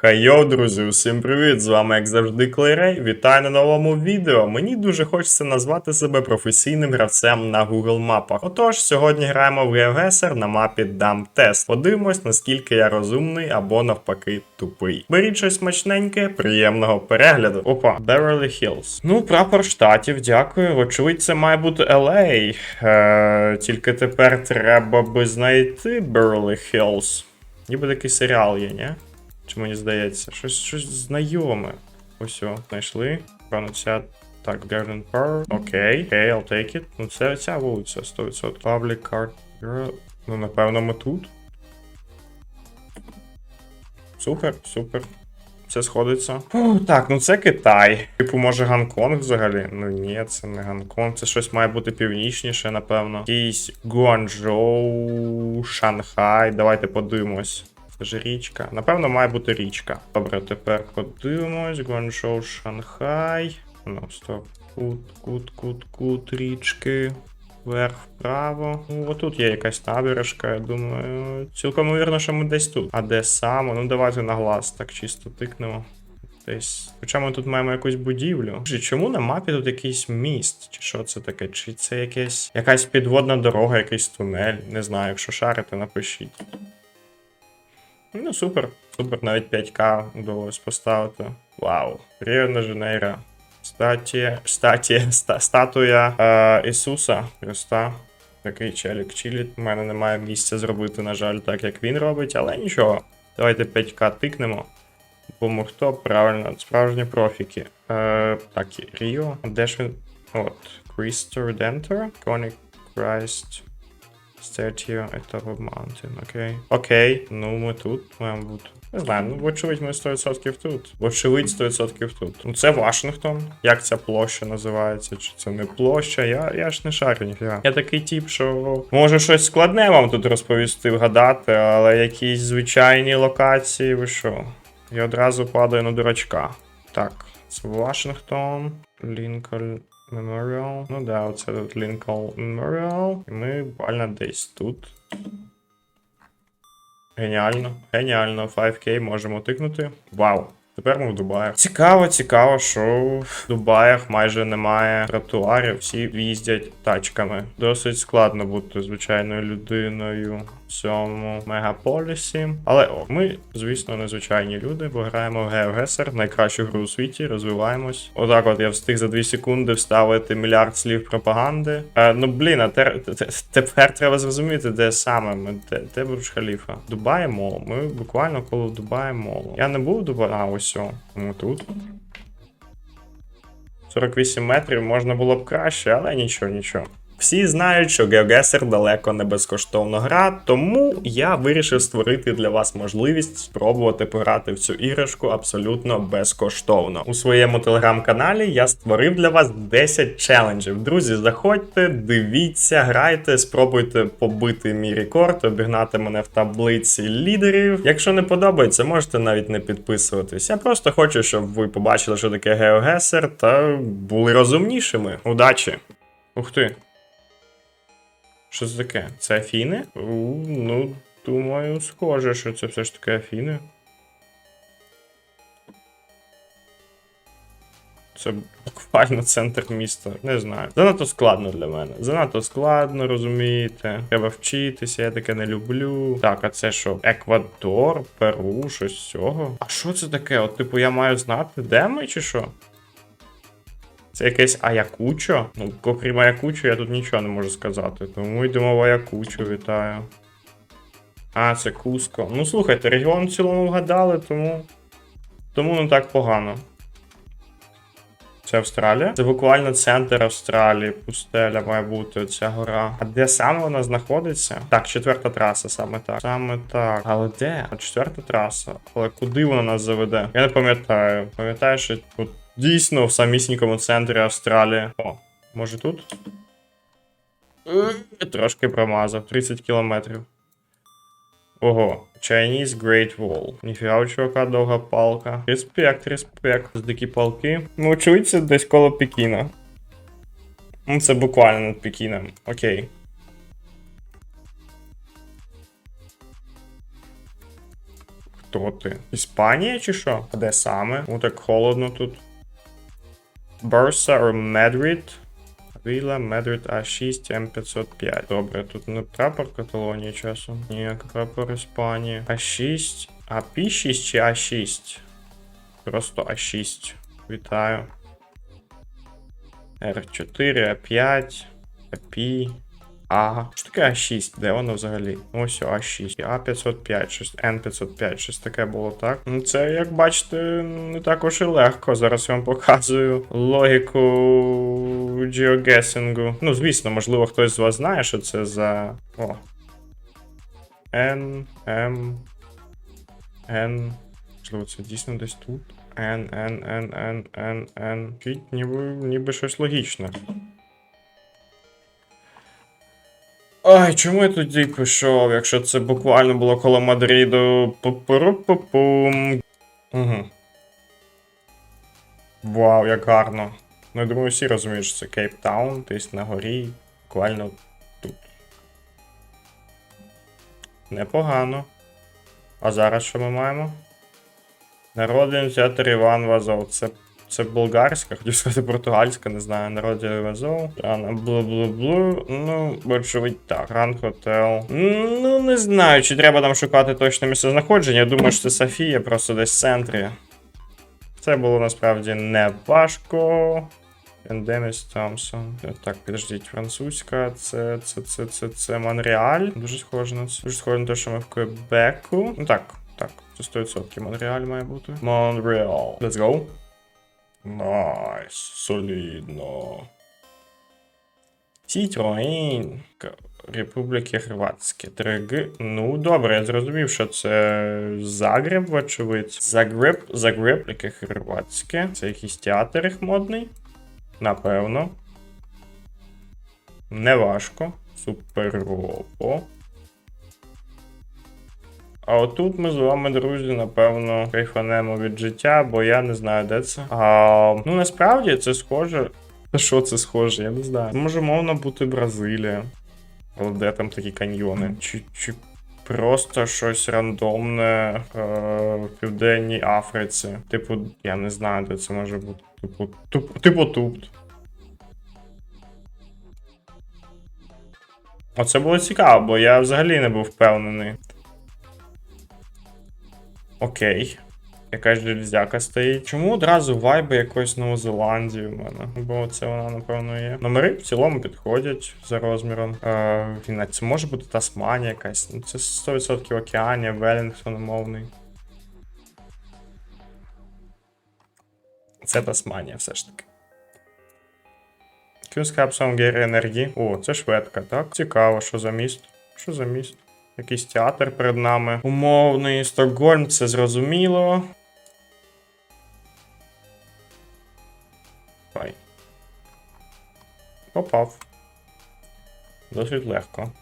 Хайо, друзі, усім привіт! З вами, як завжди, Клейрей. Вітаю на новому відео. Мені дуже хочеться назвати себе професійним гравцем на Google мапах. Отож, сьогодні граємо в GeoGuessr на мапі Dam Test. Подивимось, наскільки я розумний або навпаки тупий. Беріть щось смачненьке, приємного перегляду. Опа, Beverly Hills. Ну, прапор штатів, дякую. Вочевидь, це має бути LA. Е, тільки тепер треба би знайти Beverly Hills. Ніби такий серіал є, ні? Чи мені здається? Щось щось знайоме. Ось, о, знайшли. Певно, ця. Так, Garden Park. Окей, окей, I'll take it. Ну, це ця вулиця, 100%. Public Art Bureau. Ну, напевно, ми тут. Супер, супер. Це сходиться. О, так, ну це Китай. Типу, може Гонконг взагалі? Ну ні, це не Гонконг. Це щось має бути північніше, напевно. Якийсь Гуанчжоу, Шанхай. Давайте подивимось. Ж річка. Напевно, має бути річка. Добре, тепер подивимось. Гуанчжоу, Шанхай. Ну, стоп. Кут, кут, кут, кут, річки. Вверх вправо. Ну, отут є якась набережка, я думаю. Цілком ймовірно, що ми десь тут. А де саме? Ну давайте на глаз так чисто тикнемо. Десь. Хоча ми тут маємо якусь будівлю. Чому на мапі тут якийсь міст? Чи що це таке? Чи це якесь якась підводна дорога, якийсь тунель? Не знаю, якщо шарите, напишіть. Ну, супер. Супер, навіть 5К вдалося поставити. Вау. Ріо де Жанейро. Статія, статія, ста, статуя е, Ісуса Христа. Такий челік чиліт. У мене немає місця зробити, на жаль, так як він робить, але нічого. Давайте 5К тикнемо. Бо хто правильно, справжні профіки. Е, так, Ріо. Де ж він? От. Cristo Redentor. Conic Christ. Statue of mountain. Окей. Окей. Ну ми тут маємо бути. Не знаю, ну вочевидь ми 100% тут. Вочевидь 100% тут. Ну це Вашингтон. Як ця площа називається? Чи це не площа? Я, я ж не шарю ніфіга. Я такий тип, що може щось складне вам тут розповісти, вгадати, але якісь звичайні локації, ви що? Я одразу падаю на дурачка. Так, це Вашингтон, Лінкольн. Memorial. Ну да, оце тут Lincoln Memorial. І ми буквально десь тут. Геніально, геніально. 5К можемо тикнути. Вау. Тепер ми в Дубаях. Цікаво, цікаво, що в Дубаях майже немає тротуарів, всі їздять тачками. Досить складно бути звичайною людиною цьому мегаполісі. Але о, ми, звісно, незвичайні люди, бо граємо в GeoGuessr, найкращу гру у світі, розвиваємось. Отак, от я встиг за 2 секунди вставити мільярд слів пропаганди. Е, ну блін, а тер, те- те- тепер треба зрозуміти, де саме ми, де, де Бурдж Халіфа. Дубай Мол. Ми буквально коло Дубай Молу. Я не був в Дубаї. А, ось о. Ми тут. 48 метрів можна було б краще, але нічого, нічого. Всі знають, що GeoGuessr далеко не безкоштовна гра, тому я вирішив створити для вас можливість спробувати пограти в цю іграшку абсолютно безкоштовно. У своєму телеграм-каналі я створив для вас 10 челенджів. Друзі, заходьте, дивіться, грайте, спробуйте побити мій рекорд, обігнати мене в таблиці лідерів. Якщо не подобається, можете навіть не підписуватись. Я просто хочу, щоб ви побачили, що таке GeoGuessr, та були розумнішими. Удачі! Ух ти! Що це таке? Це Афіни? У, ну, думаю, схоже, що це все ж таки Афіни. Це буквально центр міста. Не знаю. Занадто складно для мене. Занадто складно, розумієте. Треба вчитися, я таке не люблю. Так, а це що? Еквадор, Перу, щось з цього. А що це таке? От, типу, я маю знати, де ми чи що? Це якесь Аякучо. Ну, окрім Аякучо, я тут нічого не можу сказати. Тому йдемо в Аякучо, вітаю. А, це Куско. Ну слухайте, регіон в цілому вгадали, тому. Тому не так погано. Це Австралія? Це буквально центр Австралії. Пустеля має бути ця гора. А де саме вона знаходиться? Так, четверта траса, саме так. Саме так. Але де? Четверта траса. Але куди вона нас заведе? Я не пам'ятаю. Пам'ятаю, що тут дійсно в самісінькому центрі Австралії. О, може тут? Трошки промазав. 30 кілометрів. Ого, Chinese Great Wall. Ніфіга у чувака довга палка. Респект, респект. Дикі палки. Ну, очевидь, це десь коло Пекіна. Ну, це буквально над Пекіном. Окей. Хто ти? Іспанія чи що? А де саме? Ну так холодно тут. Барса or Мадрид? Віла, Мадрид А6, М505. Добре, тут не прапор Каталонії часом. Ні, прапор Іспанії. А6. А Пі6 чи А6? Просто А6. Вітаю. R4, А5, АПі. А. Що таке А6? Де воно взагалі? Ось А6. А505, щось N505, щось таке було, так? Ну, це, як бачите, не також і легко. Зараз я вам показую логіку геогесингу. Ну, звісно, можливо, хтось з вас знає, що це за. О. N, M, N. Можливо, це дійсно десь тут. N, N, N, N. Кіть, ніби, ніби щось логічне. Ай, чому я тоді пішов, якщо це буквально було коло Мадриду? Пу-пу-ру-пу-пум. Угу. Вау, як гарно. Ну, я думаю, всі розуміють, що це Кейптаун, десь на горі, буквально тут. Непогано. А зараз що ми маємо? Народний театр Іван Вазов. Це, це болгарська, хотів сказати португальська, не знаю. Народний Вазов. Рана блу-блу-блу. Ну, вочевидь так. Гранд Хотел. Ну, не знаю, чи треба там шукати точне місце знаходження. Я думаю, що це Софія, просто десь в центрі. Це було насправді не важко. Ендеміс Томпсон. Так, підождіть, французька, це, це, це, це, це Монреаль. Дуже схоже на це. Дуже схоже на те, що ми в Квебеку. Ну так, так, це 100% Монреаль має бути. Монреал. Let's go. Найс, солідно. К- Республіки Хрватське. 3G. Ну, добре, я зрозумів, що це Загреб, вочевидь. Загреб, Загреб, яке Хрватське. Це якийсь театр їх модний. Напевно. Неважко. Суперово. А отут ми з вами, друзі, напевно, кайфанемо від життя, бо я не знаю, де це. А, ну насправді це схоже. Та Що це схоже, я не знаю. Може, мовно бути Бразилія. Але де там такі каньйони? Чи, чи просто щось рандомне е, в Південній Африці. Типу, я не знаю, де це може бути. Типу, туп, типу тут. Оце було цікаво, бо я взагалі не був впевнений. Окей. Якась железяка стоїть. Чому одразу вайби якоїсь Новозеландії в мене? Бо це вона, напевно, є. Номери в цілому підходять за розміром. Е, це може бути Тасманія якась. Ну, це 100% Океанія, Велінгтон мовний. Це Тасманія все ж таки. Кюскапсом Гері Енергі. О, це шведка, так? Цікаво, що за міст? Що за міст? Якийсь театр перед нами. Умовний Стокгольм, це зрозуміло. Попав. Досить легко.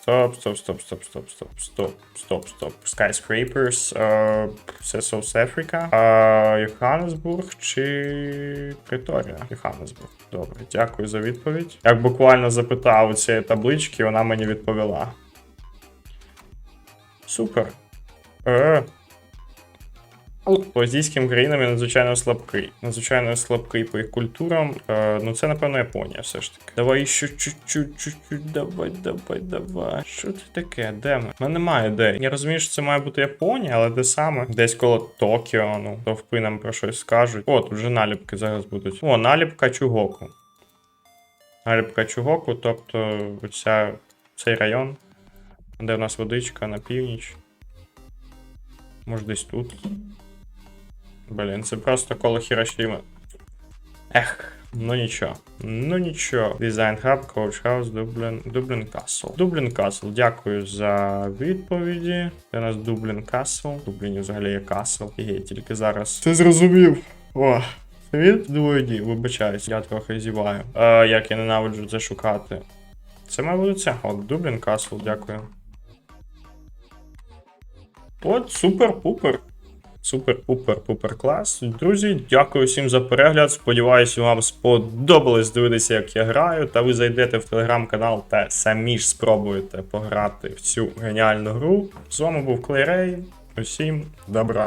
Стоп, стоп, стоп, стоп, стоп, стоп, стоп, стоп, стоп. Skyscrapers. все uh, South Africa. Йоханнесбург uh, чи Преторія? Йоханнесбург. Добре, дякую за відповідь. Як буквально запитав у цієї таблички, вона мені відповіла. Супер. Е. По азійським країнам я надзвичайно слабкий. Надзвичайно слабкий по їх культурам. Е, ну це, напевно, Японія все ж таки. Давай ще чуть-чуть, давай, давай, давай. Що це таке? Де ми? У мене немає де. Я розумію, що це має бути Японія, але де саме? Десь коло Токіо, ну, товпи нам про щось скажуть. О, тут вже наліпки зараз будуть. О, наліпка Чугоку. Наліпка Чугоку, тобто оця, цей район, де в нас водичка на північ. Може десь тут. Блін, це просто коло Хірошіми. Ех, ну нічого. Ну нічого. Design Hub, Coach House, Dublin, Dublin Castle. Dublin Castle, дякую за відповіді. Де у нас Castle. В Дубліні взагалі є. І я тільки зараз. Це зрозумів. О. Від двоє вибачаюсь, я трохи зіваю. Е, як я ненавиджу це шукати. Це, мабуть, це. От, Dublin Castle, дякую. От, супер-пупер. Супер, пупер, пупер клас. Друзі, дякую всім за перегляд. Сподіваюсь, вам сподобалось дивитися, як я граю. Та ви зайдете в телеграм-канал та самі ж спробуєте пограти в цю геніальну гру. З вами був Клейрей. Усім добра.